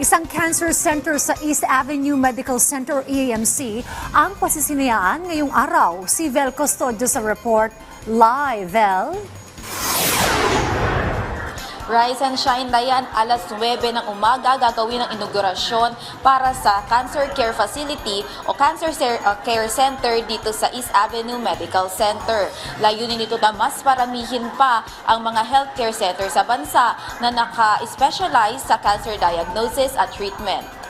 Isang cancer center sa East Avenue Medical Center EAMC ang pasisinayaan ngayong araw. Si Vel Custodio sa report live. Vel? Rise and Shine Dayan, alas 9 ng umaga gagawin ang inaugurasyon para sa Cancer Care Facility o Cancer Cer- uh, Care Center dito sa East Avenue Medical Center. Layunin nito na mas paramihin pa ang mga healthcare center sa bansa na naka-specialize sa cancer diagnosis at treatment.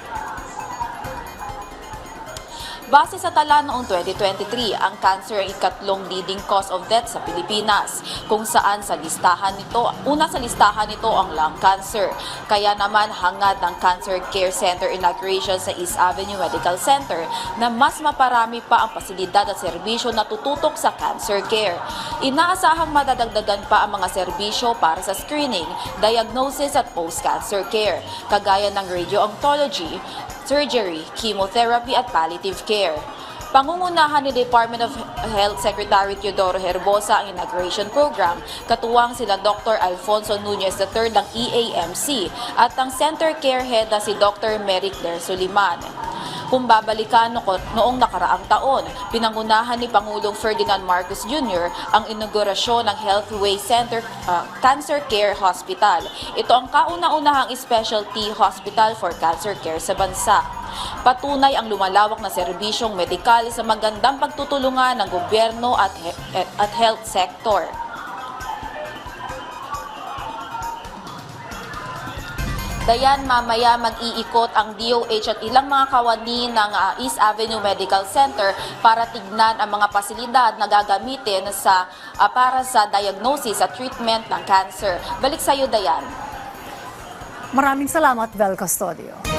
Base sa tala noong 2023, ang cancer ay ikatlong leading cause of death sa Pilipinas, kung saan sa listahan nito, una sa listahan nito ang lung cancer. Kaya naman hangad ng Cancer Care Center inauguration sa East Avenue Medical Center na mas maparami pa ang pasilidad at serbisyo na tututok sa cancer care. Inaasahang madadagdagan pa ang mga serbisyo para sa screening, diagnosis at post-cancer care, kagaya ng radio-oncology, surgery, chemotherapy at palliative care. Pangungunahan ni Department of Health Secretary Teodoro Herbosa ang inauguration program, katuwang sila Dr. Alfonso Nunez III ng EAMC at ang Center Care Head na si Dr. Merrick Der Suliman. Kung babalikan no- noong nakaraang taon, pinangunahan ni Pangulong Ferdinand Marcos Jr. ang inaugurasyon ng Healthway Center uh, Cancer Care Hospital. Ito ang kauna-unahang specialty hospital for cancer care sa bansa. Patunay ang lumalawak na serbisyong medikal sa magandang pagtutulungan ng gobyerno at, he- at health sector. Dayan, mamaya mag-iikot ang DOH at ilang mga kawani ng ah, East Avenue Medical Center para tignan ang mga pasilidad na gagamitin sa, ah, para sa diagnosis at treatment ng cancer. Balik sa iyo, Dayan. Maraming salamat, Vel Custodio.